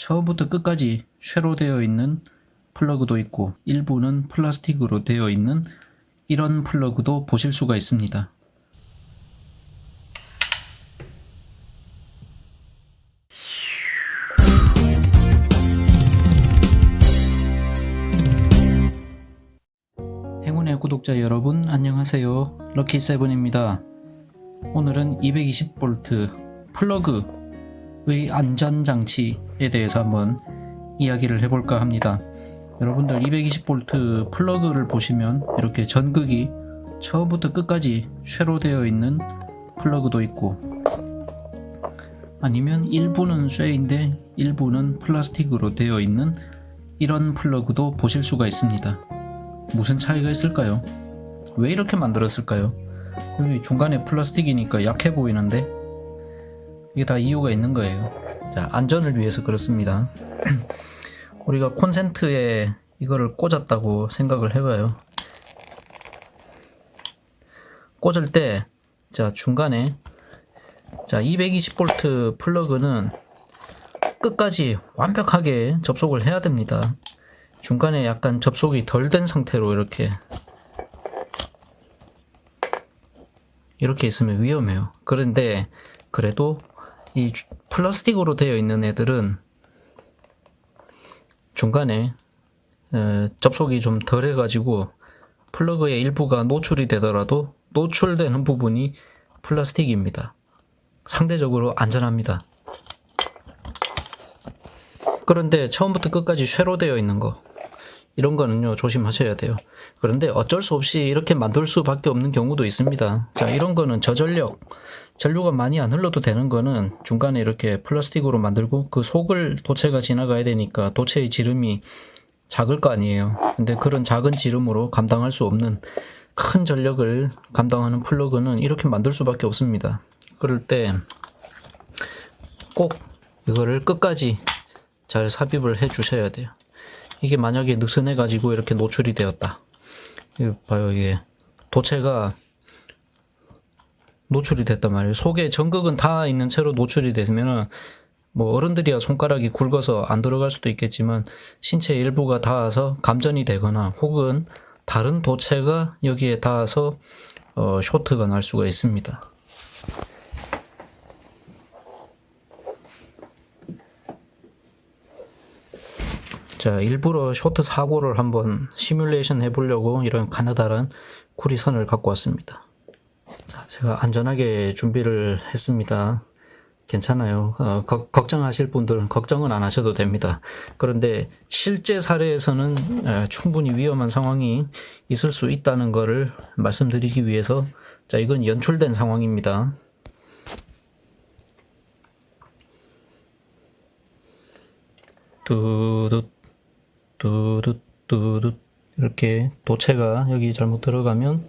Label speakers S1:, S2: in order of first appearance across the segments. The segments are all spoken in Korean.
S1: 처음부터 끝까지 쇠로 되어 있는 플러그도 있고 일부는 플라스틱으로 되어 있는 이런 플러그도 보실 수가 있습니다. 행운의 구독자 여러분 안녕하세요. 럭키세븐입니다. 오늘은 220V 플러그 의 안전장치에 대해서 한번 이야기를 해볼까 합니다. 여러분들 220V 플러그를 보시면 이렇게 전극이 처음부터 끝까지 쇠로 되어 있는 플러그도 있고 아니면 일부는 쇠인데 일부는 플라스틱으로 되어 있는 이런 플러그도 보실 수가 있습니다. 무슨 차이가 있을까요? 왜 이렇게 만들었을까요? 여기 중간에 플라스틱이니까 약해 보이는데 이게 다 이유가 있는 거예요. 자, 안전을 위해서 그렇습니다. 우리가 콘센트에 이거를 꽂았다고 생각을 해봐요. 꽂을 때, 자, 중간에, 자, 220V 플러그는 끝까지 완벽하게 접속을 해야 됩니다. 중간에 약간 접속이 덜 된 상태로 이렇게 이렇게 있으면 위험해요. 그런데 그래도 이 주- 플라스틱으로 되어 있는 애들은 중간에 에, 접속이 좀 덜 해가지고 플러그의 일부가 노출이 되더라도 노출되는 부분이 플라스틱입니다. 상대적으로 안전합니다. 그런데 처음부터 끝까지 쇠로 되어 있는 거 이런 거는요 조심하셔야 돼요. 그런데 어쩔 수 없이 이렇게 만들 수밖에 없는 경우도 있습니다. 자 이런 거는 저전력 전류가 많이 안 흘러도 되는 거는 중간에 이렇게 플라스틱으로 만들고 그 속을 도체가 지나가야 되니까 도체의 지름이 작을 거 아니에요. 근데 그런 작은 지름으로 감당할 수 없는 큰 전력을 감당하는 플러그는 이렇게 만들 수밖에 없습니다. 그럴 때 꼭 이거를 끝까지 잘 삽입을 해 주셔야 돼요. 이게 만약에 느슨해 가지고 이렇게 노출이 되었다. 이거 봐요, 이게 도체가 노출이 됐단 말이에요. 속에 전극은 다 있는 채로 노출이 되면은 뭐 어른들이야 손가락이 굵어서 안 들어갈 수도 있겠지만 신체 일부가 닿아서 감전이 되거나 혹은 다른 도체가 여기에 닿아서 어, 쇼트가 날 수가 있습니다. 자, 일부러 쇼트 사고를 한번 시뮬레이션 해보려고 이런 가느다란 구리선을 갖고 왔습니다. 자, 제가 안전하게 준비를 했습니다. 괜찮아요. 어, 걱- 걱정하실 분들은 걱정은 안 하셔도 됩니다. 그런데 실제 사례에서는 에, 충분히 위험한 상황이 있을 수 있다는 것을 말씀드리기 위해서 자, 이건 연출된 상황입니다. 뚜둑 뚜둑 뚜둑 이렇게 도체가 여기 잘못 들어가면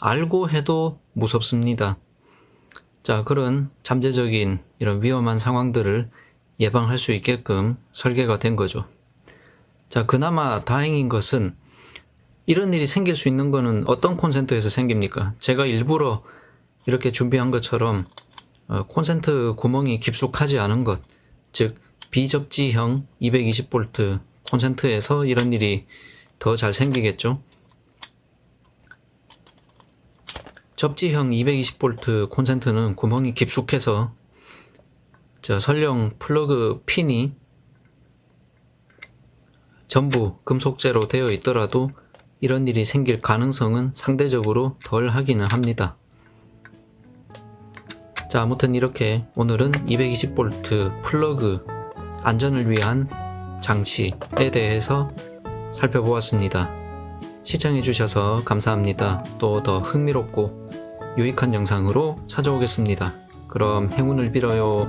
S1: 알고 해도 무섭습니다. 자, 그런 잠재적인 이런 위험한 상황들을 예방할 수 있게끔 설계가 된 거죠. 자, 그나마 다행인 것은 이런 일이 생길 수 있는 거는 어떤 콘센트에서 생깁니까? 제가 일부러 이렇게 준비한 것처럼 어, 콘센트 구멍이 깊숙하지 않은 것, 즉 비접지형 220V 콘센트에서 이런 일이 더 잘 생기겠죠. 접지형 220V 콘센트는 구멍이 깊숙해서 저 설령 플러그 핀이 전부 금속재로 되어 있더라도 이런 일이 생길 가능성은 상대적으로 덜 하기는 합니다. 자, 아무튼 이렇게 오늘은 220V 플러그 안전을 위한 장치에 대해서 살펴보았습니다. 시청해주셔서 감사합니다. 또 더 흥미롭고 유익한 영상으로 찾아오겠습니다. 그럼 행운을 빌어요.